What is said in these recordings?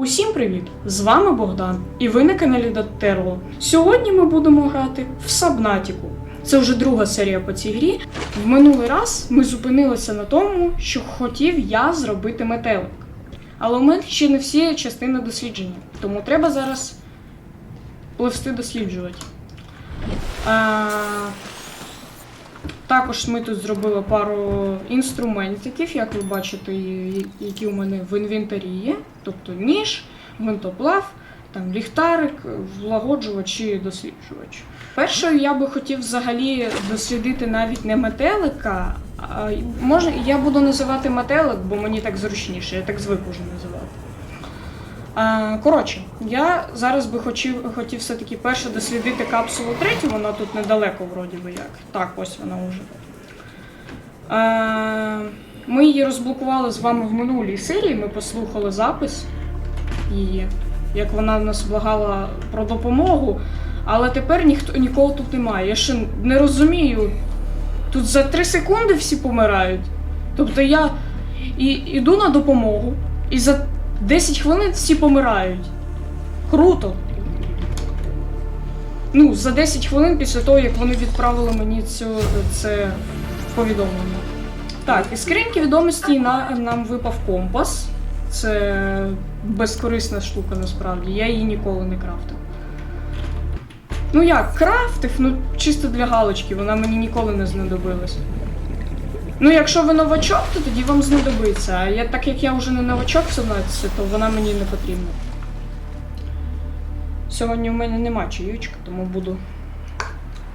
Усім привіт! З вами Богдан, і ви на каналі Доттерло. Сьогодні ми будемо грати в Сабнатіку. Це вже друга серія по цій грі. В минулий раз ми зупинилися на тому, що хотів я зробити метелик. Але у мене ще не всі частини дослідження, тому треба зараз пливсти досліджувати. А, також ми тут зробили пару інструментиків, як ви бачите, які у мене в інвентарі є. Тобто ніж, гвинтоплав, там ліхтарик, влагоджувач і досліджувач. Першою я би хотів взагалі дослідити навіть не метелика, а може я буду називати метелик, бо мені так зручніше, я так звик уже називати. А, коротше, я зараз би хотів, хотів все-таки перше дослідити капсулу третю, вона тут недалеко, вроді би як. Так, ось вона вже. Ми її розблокували з вами в минулій серії, ми послухали запис її, як вона нас благала про допомогу. Але тепер ніхто нікого тут немає. Я ще не розумію. Тут за 3 секунди всі помирають. Тобто я і, іду на допомогу, і за 10 хвилин всі помирають. Круто. Ну, за 10 хвилин після того, як вони відправили мені цю, це повідомлення. Так, із скриньки відомості на, нам випав компас. Це безкорисна штука насправді. Я її ніколи не крафтив. Ну як, крафтив, ну чисто для галочки, вона мені ніколи не знадобилась. Ну, якщо ви новачок, то тоді вам знадобиться. А я, так як я вже не новачок в 17, то вона мені не потрібна. Сьогодні в мене нема чаючка, тому буду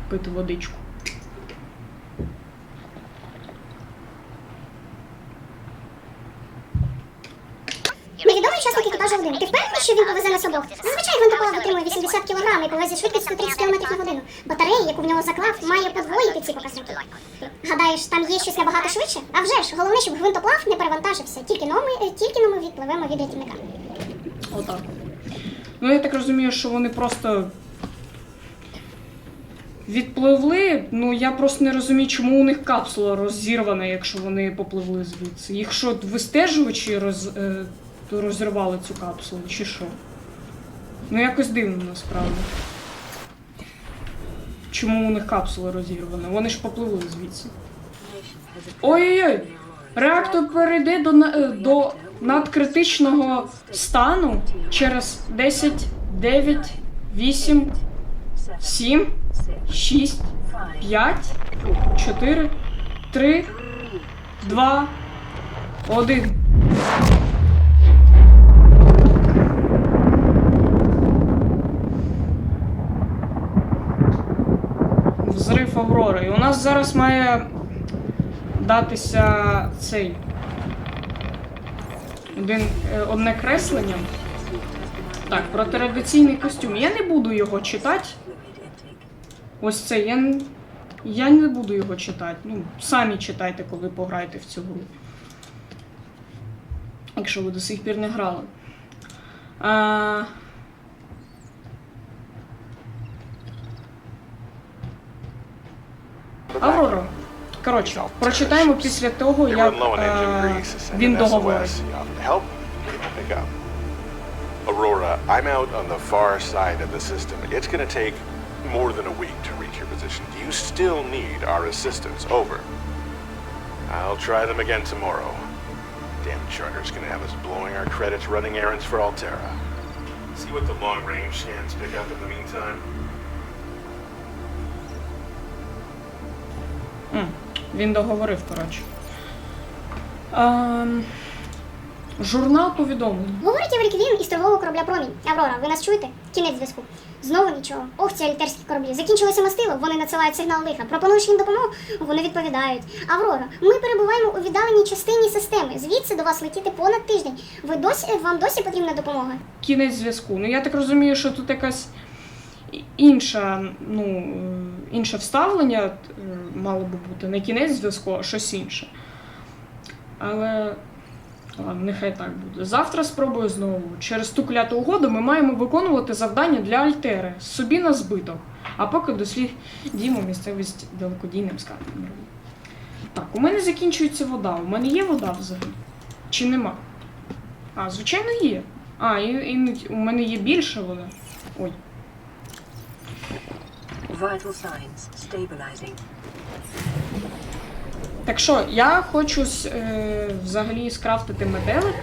пити водичку. Екіпажу 1. Ти впевнений, що він повезе нас обох? Зазвичай гвинтоплав витримує 80 кг і повезе зі швидкістю 30 км на годину. Батарея, яку в нього заклав, має подвоїти ці показники. Гадаєш, там є щось набагато швидше? А вже ж, головне, щоб гвинтоплав не перевантажився. Тільки но ми, е, тільки но ми відпливемо від рятівника. Отак. Ну, я так розумію, що вони просто відпливли. Ну, я просто не розумію, чому у них капсула розірвана, якщо вони попливли звідси. Їх що, вистежувачі роз, е, розірвали цю капсулу, чи що? Ну, якось дивно насправді. Чому у них капсула розірвана? Вони ж попливли звідси. Ой-ой-ой! Реактор перейде до, е, до надкритичного стану через 10, 9, 8, 7, 6, 5, 4, 3, 2, 1. Взрив Аврори. І у нас зараз має датися цей. Один, е, одне креслення. Так, про традиційний костюм. Я не буду його читати. Ось це я, я не буду його читати. Ну, самі читайте, коли пограєте в цю гру. Якщо ви до сих пір не грали. А... Аврора. Коротше, прочитаємо після того, They як run low on engine е, grease, send він an договорить. SOS. You offer help, pick up. Aurora, I'm out on the far side of the system. It's gonna take more than a week to reach your position. Do you still need our assistance? Over. I'll try them again tomorrow. Damn charter's gonna have us blowing our credits running errands for Altera. See what the long range scans pick up in the meantime. М, Він договорив, коротше. Ем, журнал повідомлень. Говорить Єврік Він із торгового корабля Промінь. Аврора, ви нас чуєте? Кінець зв'язку. Знову нічого. Ох, ці алітерські кораблі. Закінчилося мастило, вони надсилають сигнал лиха. Пропонуєш їм допомогу, вони відповідають. Аврора, ми перебуваємо у віддаленій частині системи. Звідси до вас летіти понад тиждень. Ви досі вам досі потрібна допомога? Кінець зв'язку. Ну я так розумію, що тут якась інша, ну, е, інше вставлення мало би бути. Не кінець зв'язку, а щось інше. Але. Ладно, нехай так буде. Завтра спробую знову. Через ту кляту угоду ми маємо виконувати завдання для Альтери собі на збиток. А поки дослідімо місцевість далекодійним сканером. Так, у мене закінчується вода. У мене є вода взагалі? Чи нема? А, звичайно, є. А, і, і у мене є більше вона. Ой. Vital signs stabilizing. Так що, я хочу е, взагалі скрафтити метелик.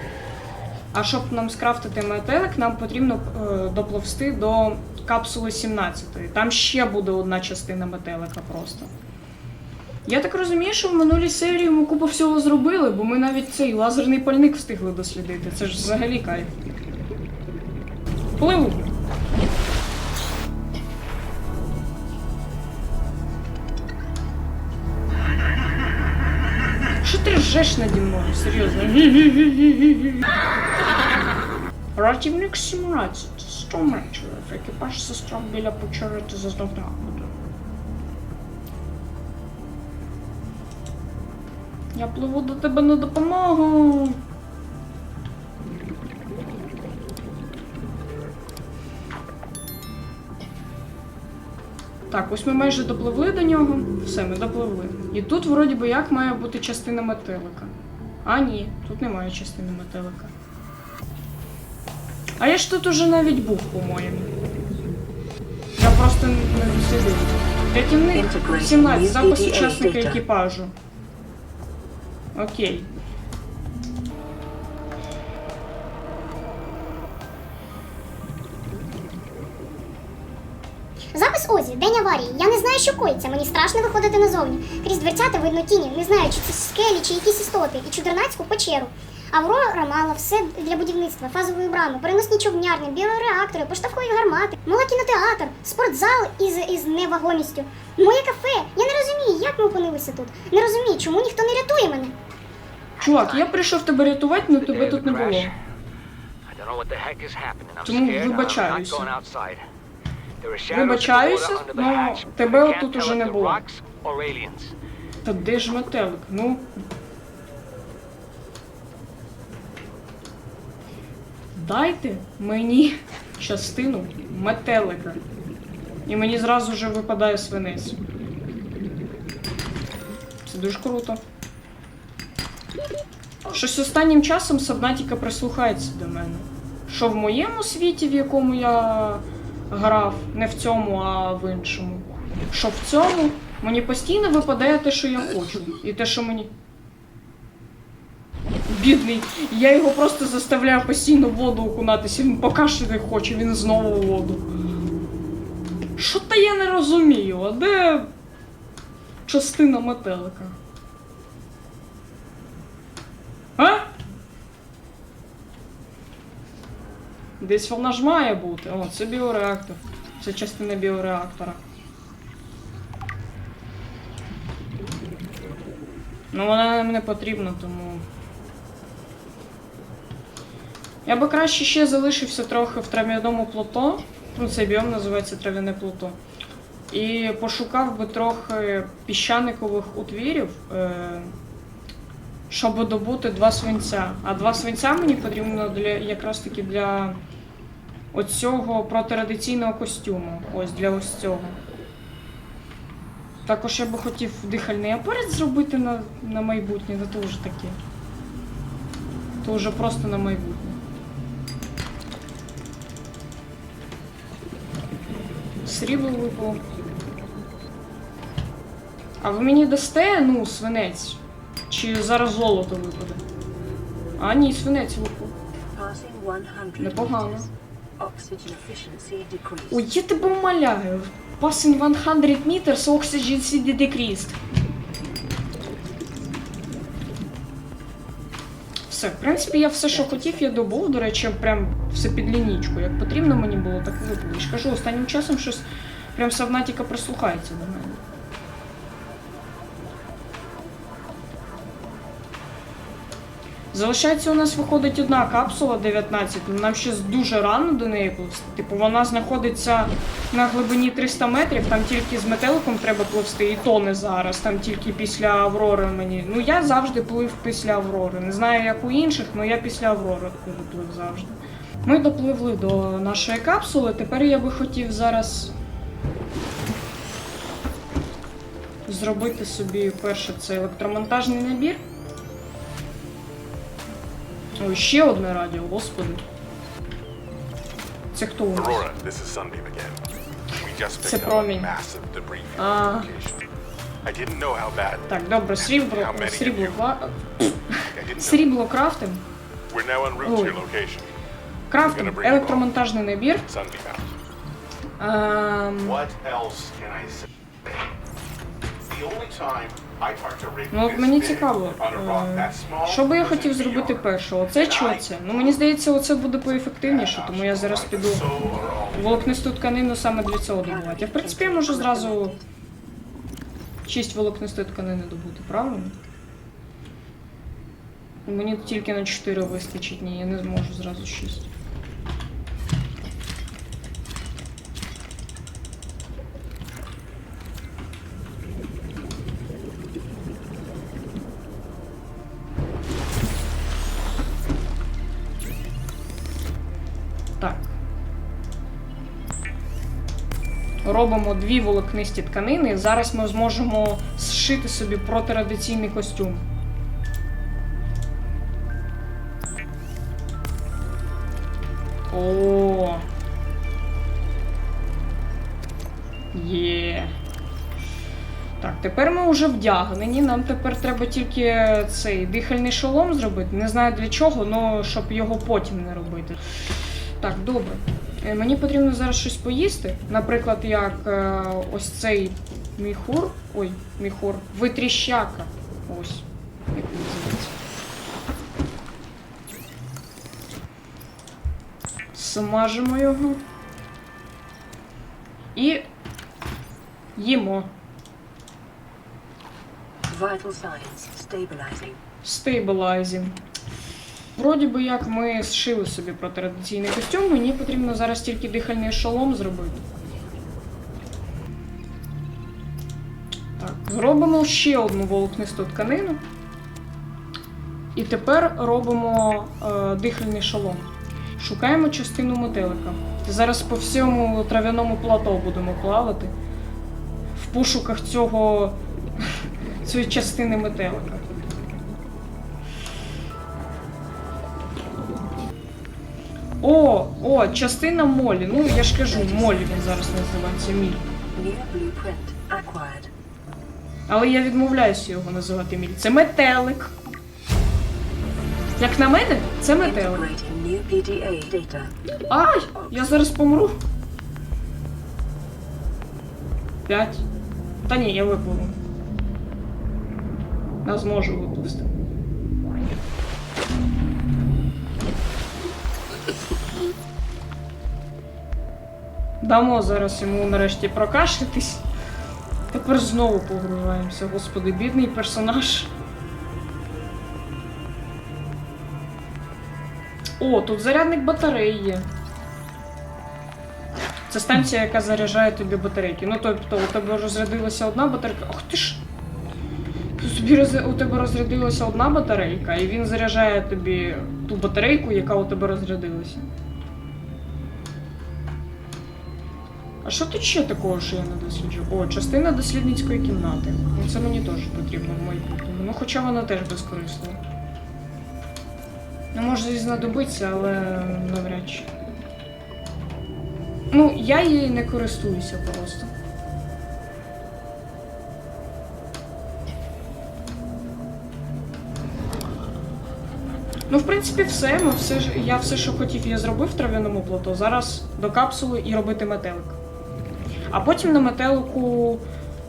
А щоб нам скрафтити метелик, нам потрібно е, допловсти до капсули 17. Там ще буде одна частина метелика просто. Я так розумію, що в минулій серії ми купу всього зробили, бо ми навіть цей лазерний пальник встигли дослідити. Це ж взагалі кайф. Пливу. Що ти ржеш наді мною? Серйозно? Ратівник симуляції. Це 100 метрів. Екіпаж застряг біля почерти зазнав нагоду. Я пливу до тебе на допомогу. Так, ось ми майже допливли до нього. Все, ми допливли. І тут, вроді би, як має бути частина метелика. А ні, тут немає частини метелика. А я ж тут уже навіть був, по-моєму. Я просто не дослідив. Рятівник 17, запис учасника екіпажу. Окей. Запис Озі, день аварії. Я не знаю, що коїться. Мені страшно виходити назовні. Крізь дверцята видно тіні. Не знаю, чи це скелі, чи якісь істоти, і чудернацьку печеру. Аврора мала все для будівництва, фазової брами, переносні човнярні, біореактори, поштовхові гармати, мала кінотеатр, спортзал із, із невагомістю, моє кафе. Я не розумію, як ми опинилися тут. Не розумію, чому ніхто не рятує мене. Чувак, я прийшов тебе рятувати, але тебе тут не було. Тому вибачаюся. Вибачаюся, hatch. тебе отут уже не було. Та де ж метелик? Ну. Дайте мені частину метелика. І мені зразу вже випадає свинець. Це дуже круто. Щось останнім часом Сабнатіка прислухається до мене. Що в моєму світі, в якому я грав, не в цьому, а в іншому. Що в цьому мені постійно випадає те, що я хочу. І те, що мені. Бідний, я його просто заставляю постійно в воду окунатися. Він покашляти хоче, він знову у воду. Що то я не розумію, а де частина метелика? А? Десь вона ж має бути. О, це біореактор. Це частина біореактора. Ну, вона нам не потрібна, тому. Я би краще ще залишився трохи в трав'яному плато. Ну, цей біом називається трав'яне плато. І пошукав би трохи піщаникових утвірів, е, щоб добути два свинця. А два свинця мені потрібно для, якраз таки для оцього протирадиційного костюму. Ось для ось цього. Також я би хотів дихальний апарат зробити на, на майбутнє, ну то вже таке. То вже просто на майбутнє. Срібло випало. А ви мені дасте, ну, свинець? Чи зараз золото випаде? А, ні, свинець випав. Непогано. Ой, я тебе умоляю. Passing 100 meters, oxygen CD decreased. Все, в принципі, я все, що хотів, я добув. До речі, прям все під лінічку. Як потрібно мені було, так і ж кажу, останнім часом щось прям Савнатіка прислухається до мене. Залишається у нас виходить одна капсула 19, нам ще дуже рано до неї пливсти. Типу вона знаходиться на глибині 300 метрів, там тільки з метеликом треба пливсти, і то не зараз, там тільки після Аврори мені. Ну я завжди плив після Аврори. Не знаю, як у інших, але я після Аврори плив завжди. Ми допливли до нашої капсули. Тепер я би хотів зараз зробити собі перше це електромонтажний набір. Ой, ще одне радіо, господи. Це хто у нас? Це промінь. А. Так, добре, срібло, срібло, срібло крафтим. Ой. Крафтим, електромонтажний набір. Ем, What else can I say? The only time Ну от мені цікаво, е, що би я хотів зробити перше? Оце чи оце? Ну мені здається, оце буде поефективніше, тому я зараз піду волокнисту тканину саме для цього добувати. Я в принципі я можу зразу 6 волокнистої тканини добути, правильно? Мені тільки на 4 вистачить, ні, я не зможу зразу 6. Робимо дві волокнисті тканини. Зараз ми зможемо зшити собі протирадиційний костюм. О. Є. Так, тепер ми вже вдягнені. Нам тепер треба тільки цей дихальний шолом зробити. Не знаю для чого, але щоб його потім не робити. Так, добре. Е, Мені потрібно зараз щось поїсти. Наприклад, як е, ось цей міхур. Ой, міхур. Витріщака. Ось. Як він називається. Смажимо його. І їмо. Vital signs stabilizing. Стейбилайзінг. Вроді би як ми зшили собі протирадиційний костюм, мені потрібно зараз тільки дихальний шолом зробити. Так, зробимо ще одну волокнисту тканину. І тепер робимо е, дихальний шолом. Шукаємо частину метелика. Зараз по всьому трав'яному плато будемо плавати в пошуках цього цієї частини метелика. О, о, частина молі. Ну, я ж кажу, молі він зараз називається міль. Але я відмовляюся його називати міль. Це метелик. Як на мене, це метелик. Ай! Я зараз помру. П'ять. Та ні, я випливу. Я зможу виплисти. Дамо зараз йому нарешті прокашлятись. Тепер знову погружаємося. Господи, бідний персонаж. О, тут зарядник батареї є. Це станція, яка заряджає тобі батарейки. Ну, тобто, у тебе розрядилася одна батарейка. Ах ти ж! У тебе розрядилася одна батарейка, і він заряджає тобі ту батарейку, яка у тебе розрядилася. А що тут ще такого, що я не досліджу? О, частина дослідницької кімнати. Ну, Це мені теж потрібно в майбутньому. Ну, хоча вона теж безкорисна. Ну, може і знадобиться, але навряд чи. Ну, я її не користуюся просто. Ну, в принципі, все. Ми все я все, що хотів, я зробив в трав'яному плато. Зараз до капсули і робити метелик. А потім на метелику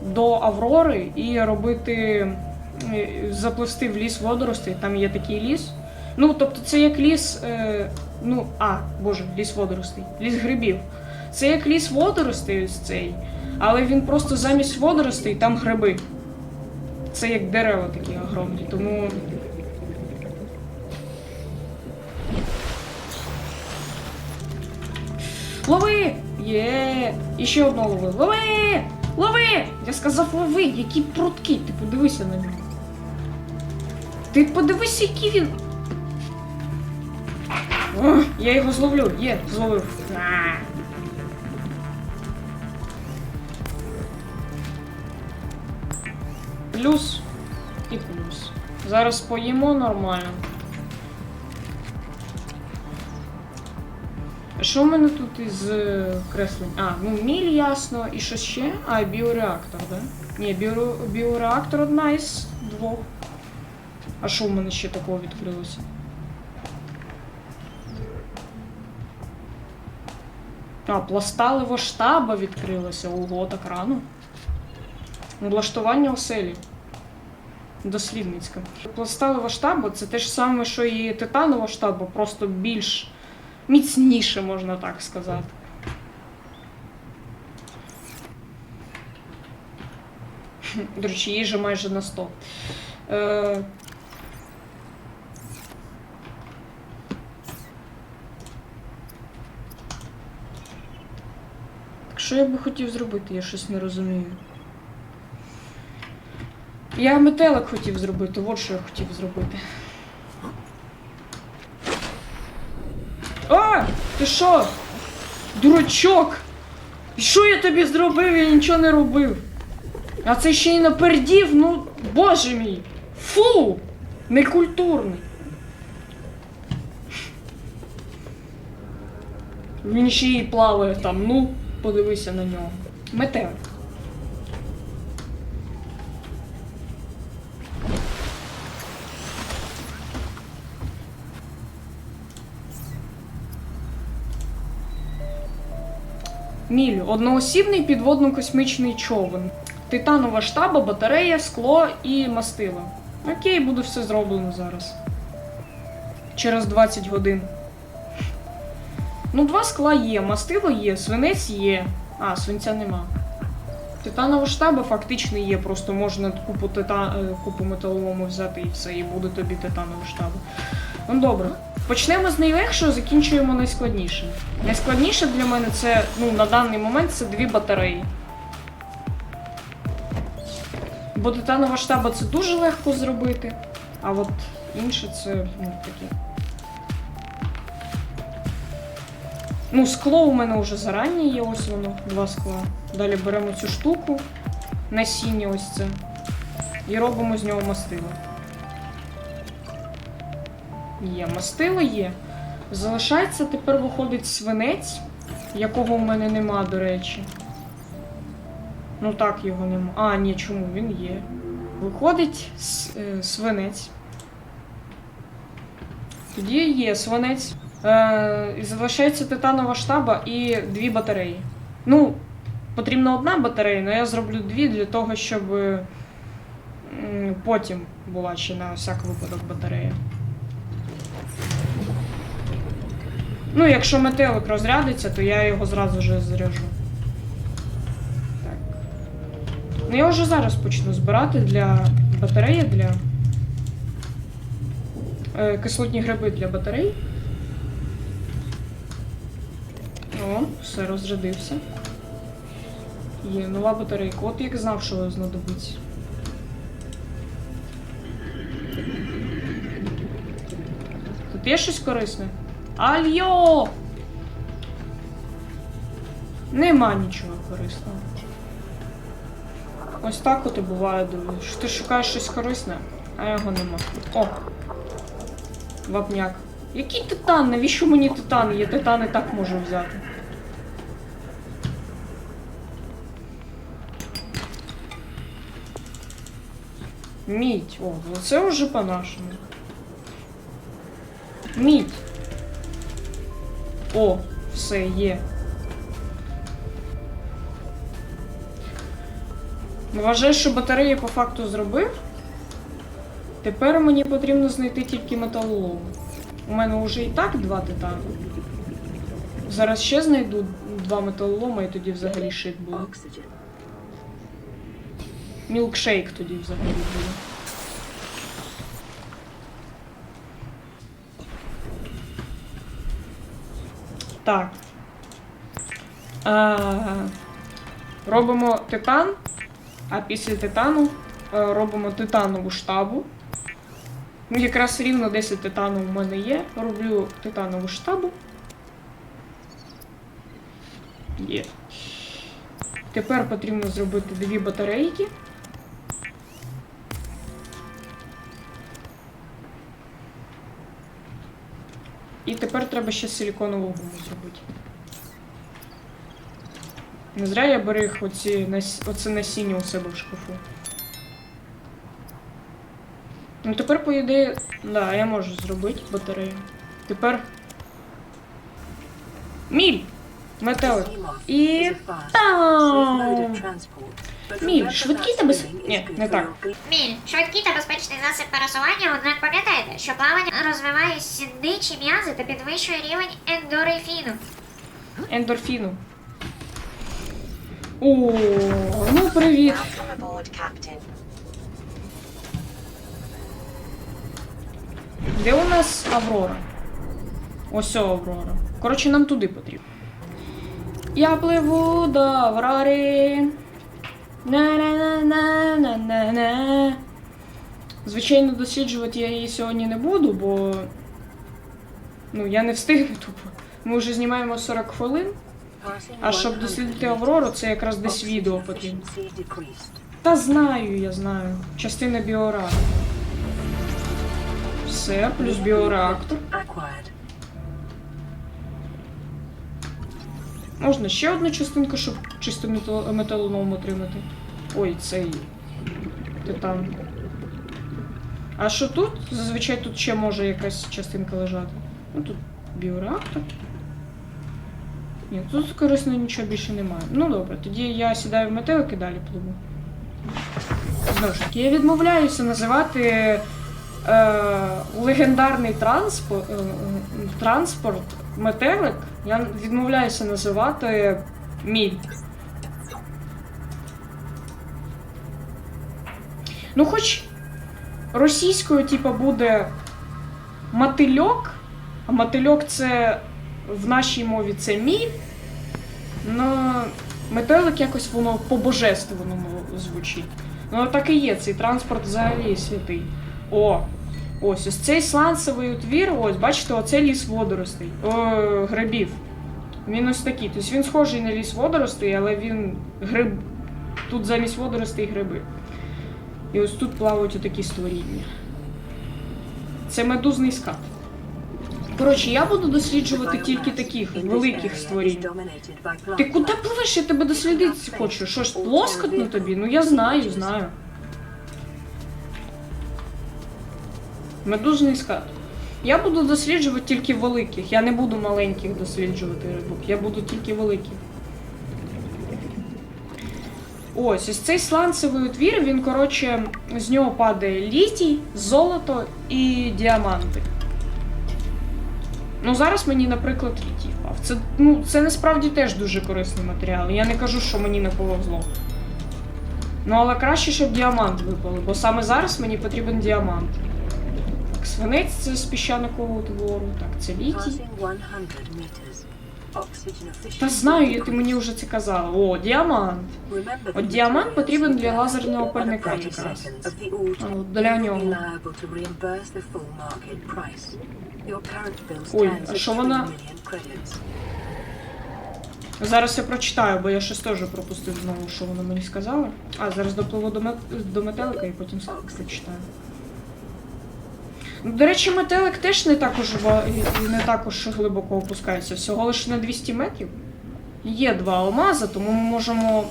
до Аврори і робити. е, в ліс водоростей. Там є такий ліс. Ну, тобто, це як ліс. Е, ну, а, боже, ліс водоростей, ліс грибів. Це як ліс водоростей ось цей, але він просто замість водоростей там гриби. Це як дерева такі огромні, тому. Є! І одного лови. Лови! Лови! Я сказав лови! Які прутки! Ти подивися на нього. Ти подивись, який він. О, я його зловлю. Є, зловив. Плюс і плюс. Зараз поїмо нормально. Що в мене тут із е, креслень? А, ну міль ясно, і що ще? А, біореактор, да? Ні, біо, біореактор одна із двох. А що в мене ще такого відкрилося? А, пласталево штаба відкрилося. Ого, так рано. Влаштування оселі. Дослідницька. Пласталева штаба це те ж саме, що і титанова штаба, просто більш міцніше, можна так сказати. До речі, їжа майже на 100. Е... Так що я би хотів зробити, я щось не розумію. Я метелик хотів зробити, от що я хотів зробити. А! Ти що? Дурачок! Що я тобі зробив? Я нічого не робив. А це ще й напердів, ну, боже мій! Фу! Некультурний. Він ще й плаває там, ну, подивися на нього. Метелик. Міль одноосібний підводно-космічний човен. Титанова штаба, батарея, скло і мастила. Окей, буде все зроблено зараз. Через 20 годин. Ну, два скла є, мастило є, свинець є. А, свинця нема. Титанова штаба фактично є, просто можна купу, тита... е, купу металолому взяти і все, і буде тобі титанова штаба. Ну добре. Почнемо з найлегшого, закінчуємо найскладнішим. Найскладніше для мене це, ну, на даний момент це дві батареї. Бо титанова штаба це дуже легко зробити, а от інше це ну, таке. Ну, скло у мене вже зарані є, ось воно, два скла. Далі беремо цю штуку, насіння ось це. І робимо з нього мастило. Є, мастило є. Залишається тепер виходить свинець, якого в мене нема, до речі. Ну так, його нема. А, ні, чому він є. Виходить е, свинець. Тоді є свинець. Е, залишається титанова штаба і дві батареї. Ну, потрібна одна батарея, але я зроблю дві для того, щоб е, потім була ще на всяк випадок батарея. Ну, якщо метелик розрядиться, то я його зразу ж заряжу. Так. Ну, я вже зараз почну збирати для батареї, для. Е, кислотні гриби для батарей. О, все розрядився. Є нова батарейка. От як знав, що знадобиться. Тут є щось корисне? Альо! Нема нічого корисного. Ось так от і буває, друзі. Що ти шукаєш щось корисне, а його нема. О! Вапняк. Який титан? Навіщо мені титан? Я титан і так можу взяти. Мідь. О, ну це вже по-нашому. Мідь. О, все є. Вважаю, що батареї по факту зробив. Тепер мені потрібно знайти тільки металолом. У мене вже і так два титани. Зараз ще знайду два металолома і тоді взагалі шик буде. Мілкшейк тоді взагалі буде. Так. Е, робимо титан, а після титану е, робимо титанову штабу. Ну, якраз рівно 10 титану у мене є. Роблю титанову штабу. Є. Тепер потрібно зробити дві батарейки. І тепер треба ще силіконову гуму зробити. Не зря я берег оці, оце насіння у себе в шкафу. Ну тепер, по ідеї, да, я можу зробити батарею. Тепер. Міль! Метелик. І. Там! Міль, швидкий та без- Ні, не так. Міль, швидкий та безпечний засіб пересування, однак пам'ятайте, що плавання розвиває сідничі м'язи та підвищує рівень ендорфіну. Ендорфіну. О, ну привіт. Де у нас Аврора? Ось Аврора. Коротше, нам туди потрібно. Я пливу до Аврори. На-на-на-на-на-на. Звичайно, досліджувати я її сьогодні не буду, бо. Ну, я не встигну тупо. Ми вже знімаємо 40 хвилин. А щоб дослідити Аврору, це якраз десь відео потрібно. Та знаю, я знаю. Частина біореактору. Все, плюс біореактор. Можна ще одну частинку, щоб чисто металолом отримати. Ой, цей титан. А що тут? Зазвичай тут ще може якась частинка лежати. Ну тут біореактор. Ні, тут корисно нічого більше немає. Ну добре, тоді я сідаю в метелик і далі пливу. Знову ж таки, я відмовляюся називати е, легендарний транспорт, е, транспорт метелик. Я відмовляюся називати міль. Ну, хоч російською, типа, буде мотильок, а мотильок це в нашій мові це міль. Ну, метелик якось воно по-божественному звучить. Ну, так і є, цей транспорт взагалі святий. О, ось ось цей сланцевий утвір, ось, бачите, оце ліс водоростей, о, грибів. Він ось такий. Тобто він схожий на ліс водоростей, але він гриб. Тут замість водоростей гриби. І ось тут плавають отакі створіння. Це медузний скат. Коротше, я буду досліджувати тільки таких великих створінь. Ти куди пливеш? Я тебе дослідити хочу. Що ж, плоскотно тобі? Ну я знаю, знаю. Медузний скат. Я буду досліджувати тільки великих. Я не буду маленьких досліджувати рибок. Я буду тільки великих. Ось, ось цей сланцевий утвір, він, коротше, з нього падає літій, золото і діаманти. Ну, зараз мені, наприклад, літій впав. Це, ну, це насправді теж дуже корисний матеріал. Я не кажу, що мені не повезло. Ну, але краще, щоб діамант випали, бо саме зараз мені потрібен діамант. Свинець з піщаникового твору, так, це літій. Passing 100 meters. Oxygen Та знаю, ти мені вже це казала. О, діамант. От діамант потрібен для лазерного пальника якраз. Для нього. Ой, а що вона- Зараз я прочитаю, бо я щось теж пропустив знову, що вона мені сказала. А, зараз допливу до, мет... до метелика і потім прочитаю. Ну, До речі, метелик теж не також, не також глибоко опускається, всього лише на 200 метрів. Є два алмази, тому ми можемо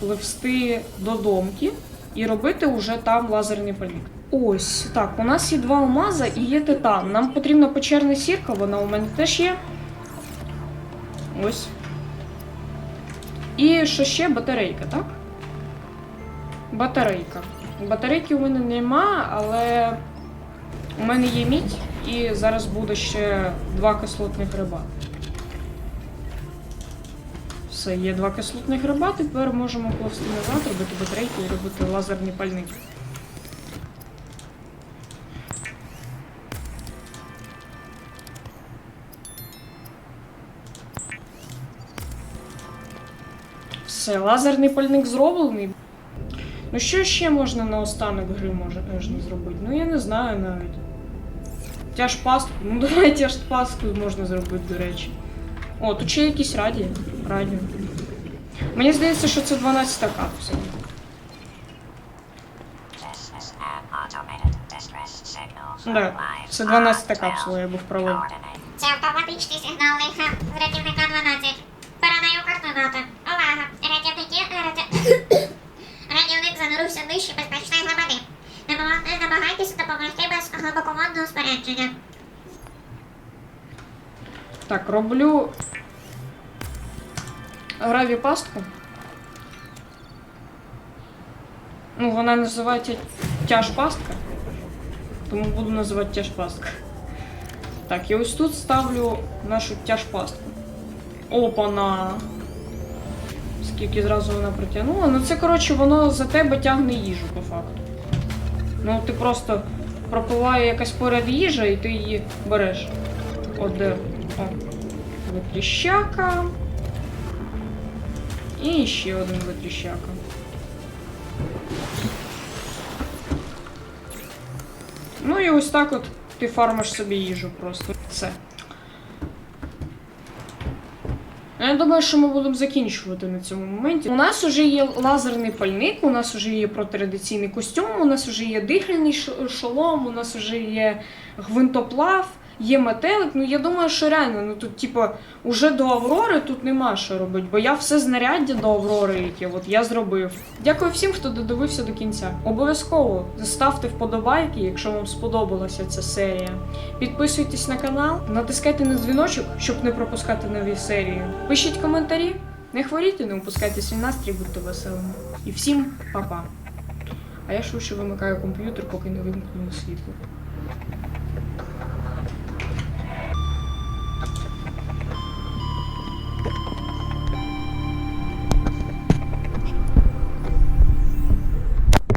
пливсти до домки і робити уже там лазерний пальник. Ось так, у нас є два алмаза і є титан. Нам потрібна печерна сірка, вона у мене теж є. Ось. І що ще? Батарейка, так? Батарейка. Батарейки у мене нема, але у мене є мідь, і зараз буде ще два кислотних гриба. Все, є два кислотних гриба, тепер можемо пливсти назад, робити батарейки і робити лазерні пальники. Все, лазерний пальник зроблений. Ну що ще можна наостанок гри може, можна зробити? Ну я не знаю навіть. Тяж пастку. Ну давай тяж пастку можна зробити, до речі. О, тут ще якісь радіо. Радіо. Мені здається, що це 12 капсула. This is an automated distress signal. Да, це 12 капсула, я був правий. Coordinate Це автоматичний сигнал лиха з рятівника 12. Без глибоководного спорядження. Так, роблю гравіпастку. Ну, вона називається тяжпастка. Тому буду називати тяжпастка. Так, і ось тут ставлю нашу тяжпастку. Опана. Скільки зразу вона притягнула. Ну це, коротше, воно за тебе тягне їжу по факту. Ну, ти просто пропливає якась поряд їжа, і ти її береш. Оде де. О. Витріщака. І ще один витріщака. Ну і ось так от ти фармиш собі їжу просто. Все. Я думаю, що ми будемо закінчувати на цьому моменті. У нас вже є лазерний пальник, у нас вже є протрадиційний костюм, у нас вже є дихальний шолом, у нас вже є гвинтоплав, є метелик. Ну я думаю, що реально, ну тут, типу, уже до Аврори тут нема що робити, бо я все знаряддя до Аврори, яке от я зробив. Дякую всім, хто додивився до кінця. Обов'язково ставте вподобайки, якщо вам сподобалася ця серія. Підписуйтесь на канал, натискайте на дзвіночок, щоб не пропускати нові серії. Пишіть коментарі, не хворійте, не упускайте свій настрій, будьте веселими. І всім па-па. А я швидше вимикаю комп'ютер, поки не вимкнули світло. Thank you.